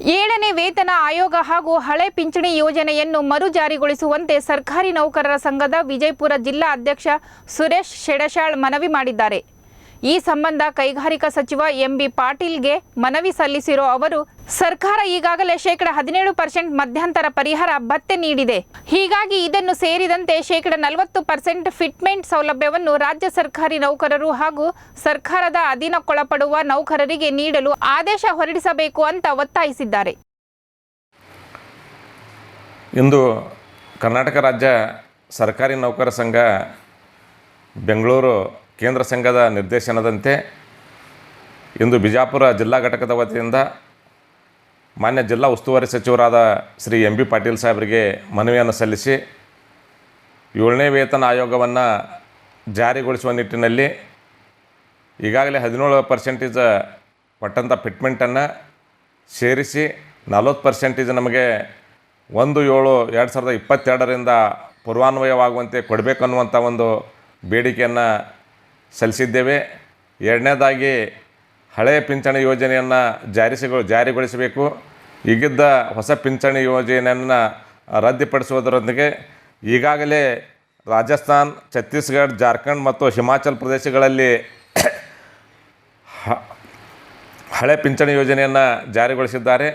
ಏಳನೇ ವೇತನ ಆಯೋಗ ಹಾಗೂ ಹಳೆ ಪಿಂಚಣಿ ಯೋಜನೆಯನ್ನು ಮರು ಜಾರಿಗೊಳಿಸುವಂತೆ ಸರ್ಕಾರಿ ನೌಕರರ ಸಂಘದ ವಿಜಯಪುರ ಜಿಲ್ಲಾ ಅಧ್ಯಕ್ಷ ಸುರೇಶ್ ಶೆಡಶಾಳ್ ಮನವಿ ಮಾಡಿದ್ದಾರೆ. ಈ ಸಂಬಂಧ ಕೈಗಾರಿಕಾ ಸಚಿವ ಎಂಬಿ ಪಾಟೀಲ್ಗೆ ಮನವಿ ಸಲ್ಲಿಸಿರೋ ಅವರು, ಸರ್ಕಾರ ಈಗಾಗಲೇ ಶೇಕಡ ಹದಿನೇಳು ಪರ್ಸೆಂಟ್ ಮಧ್ಯಂತರ ಪರಿಹಾರ ಭತ್ತೆ ನೀಡಿದೆ. ಹೀಗಾಗಿ ಇದನ್ನು ಸೇರಿದಂತೆ ಶೇಕಡ ನಲವತ್ತು ಪರ್ಸೆಂಟ್ ಫಿಟ್ಮೆಂಟ್ ಸೌಲಭ್ಯವನ್ನು ರಾಜ್ಯ ಸರ್ಕಾರಿ ನೌಕರರು ಹಾಗೂ ಸರ್ಕಾರದ ಅಧೀನಕ್ಕೊಳಪಡುವ ನೌಕರರಿಗೆ ನೀಡಲು ಆದೇಶ ಹೊರಡಿಸಬೇಕು ಅಂತ ಒತ್ತಾಯಿಸಿದ್ದಾರೆ. ಇಂದು ಕರ್ನಾಟಕ ರಾಜ್ಯ ಸರ್ಕಾರಿ ನೌಕರ ಸಂಘ ಬೆಂಗಳೂರು ಕೇಂದ್ರ ಸಂಘದ ನಿರ್ದೇಶನದಂತೆ ಇಂದು ಬಿಜಾಪುರ ಜಿಲ್ಲಾ ಘಟಕದ ವತಿಯಿಂದ ಮಾನ್ಯ ಜಿಲ್ಲಾ ಉಸ್ತುವಾರಿ ಸಚಿವರಾದ ಶ್ರೀ ಎಂ ಬಿ ಪಾಟೀಲ್ ಸಾಹೇಬರಿಗೆ ಮನವಿಯನ್ನು ಸಲ್ಲಿಸಿ ಏಳನೇ ವೇತನ ಆಯೋಗವನ್ನು ಜಾರಿಗೊಳಿಸುವ ನಿಟ್ಟಿನಲ್ಲಿ ಈಗಾಗಲೇ ಹದಿನೇಳು ಪರ್ಸೆಂಟೇಜ್ ಕೊಟ್ಟಂಥ ಫಿಟ್ಮೆಂಟನ್ನು ಸೇರಿಸಿ ನಲ್ವತ್ತು ಪರ್ಸೆಂಟೇಜ್ ನಮಗೆ ಒಂದು ಏಳು ಎರಡು ಸಾವಿರದ ಇಪ್ಪತ್ತೆರಡರಿಂದ ಪೂರ್ವಾನ್ವಯವಾಗುವಂತೆ ಕೊಡಬೇಕನ್ನುವಂಥ ಒಂದು ಬೇಡಿಕೆಯನ್ನು ಸಲ್ಲಿಸಿದ್ದೇವೆ. ಎರಡನೇದಾಗಿ ಹಳೆಯ ಪಿಂಚಣಿ ಯೋಜನೆಯನ್ನು ಜಾರಿಸಿಗೊ, ಜಾರಿಗೊಳಿಸಬೇಕು. ಈಗಿದ್ದ ಹೊಸ ಪಿಂಚಣಿ ಯೋಜನೆಯನ್ನು ರದ್ದುಪಡಿಸುವುದರೊಂದಿಗೆ ಈಗಾಗಲೇ ರಾಜಸ್ಥಾನ್ ಛತ್ತೀಸ್ಗಢ ಜಾರ್ಖಂಡ್ ಮತ್ತು ಹಿಮಾಚಲ್ ಪ್ರದೇಶಗಳಲ್ಲಿ ಹಳೆ ಪಿಂಚಣಿ ಯೋಜನೆಯನ್ನು ಜಾರಿಗೊಳಿಸಿದ್ದಾರೆ.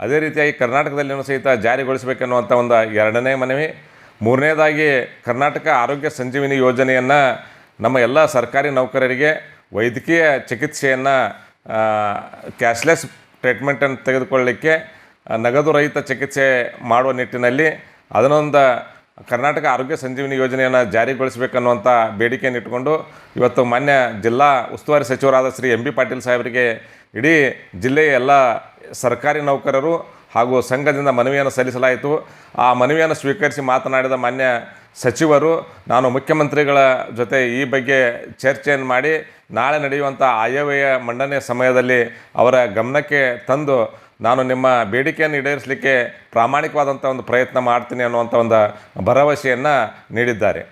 ಅದೇ ರೀತಿಯಾಗಿ ಕರ್ನಾಟಕದಲ್ಲಿಯೂ ಸಹಿತ ಜಾರಿಗೊಳಿಸಬೇಕೆನ್ನುವಂಥ ಒಂದು ಎರಡನೇ ಮನವಿ. ಮೂರನೇದಾಗಿ ಕರ್ನಾಟಕ ಆರೋಗ್ಯ ಸಂಜೀವಿನಿ ಯೋಜನೆಯನ್ನು ನಮ್ಮ ಎಲ್ಲ ಸರ್ಕಾರಿ ನೌಕರರಿಗೆ ವೈದ್ಯಕೀಯ ಚಿಕಿತ್ಸೆಯನ್ನು ಕ್ಯಾಶ್ಲೆಸ್ ಟ್ರೀಟ್ಮೆಂಟನ್ನು ತೆಗೆದುಕೊಳ್ಳಲಿಕ್ಕೆ ನಗದು ರಹಿತ ಚಿಕಿತ್ಸೆ ಮಾಡುವ ನಿಟ್ಟಿನಲ್ಲಿ ಅದನ್ನೊಂದು ಕರ್ನಾಟಕ ಆರೋಗ್ಯ ಸಂಜೀವಿನಿ ಯೋಜನೆಯನ್ನು ಜಾರಿಗೊಳಿಸಬೇಕನ್ನುವಂಥ ಬೇಡಿಕೆಯನ್ನು ಇಟ್ಟುಕೊಂಡು ಇವತ್ತು ಮಾನ್ಯ ಜಿಲ್ಲಾ ಉಸ್ತುವಾರಿ ಸಚಿವರಾದ ಶ್ರೀ ಎಂ ಬಿ ಪಾಟೀಲ್ ಸಾಹೇಬರಿಗೆ ಇಡೀ ಜಿಲ್ಲೆಯ ಎಲ್ಲ ಸರ್ಕಾರಿ ನೌಕರರು ಹಾಗೂ ಸಂಘದಿಂದ ಮನವಿಯನ್ನು ಸಲ್ಲಿಸಲಾಯಿತು. ಆ ಮನವಿಯನ್ನು ಸ್ವೀಕರಿಸಿ ಮಾತನಾಡಿದ ಮಾನ್ಯ ಸಚಿವರು, ನಾನು ಮುಖ್ಯಮಂತ್ರಿಗಳ ಜೊತೆ ಈ ಬಗ್ಗೆ ಚರ್ಚೆಯನ್ನು ಮಾಡಿ, ನಾಳೆ ನಡೆಯುವಂಥ ಆಯವ್ಯಯ ಮಂಡನೆ ಸಮಯದಲ್ಲಿ ಅವರ ಗಮನಕ್ಕೆ ತಂದು ನಾನು ನಿಮ್ಮ ಬೇಡಿಕೆಯನ್ನು ಈಡೇರಿಸಲಿಕ್ಕೆ ಪ್ರಾಮಾಣಿಕವಾದಂಥ ಒಂದು ಪ್ರಯತ್ನ ಮಾಡ್ತೀನಿ ಅನ್ನುವಂಥ ಒಂದು ಭರವಸೆಯನ್ನು ನೀಡಿದ್ದಾರೆ.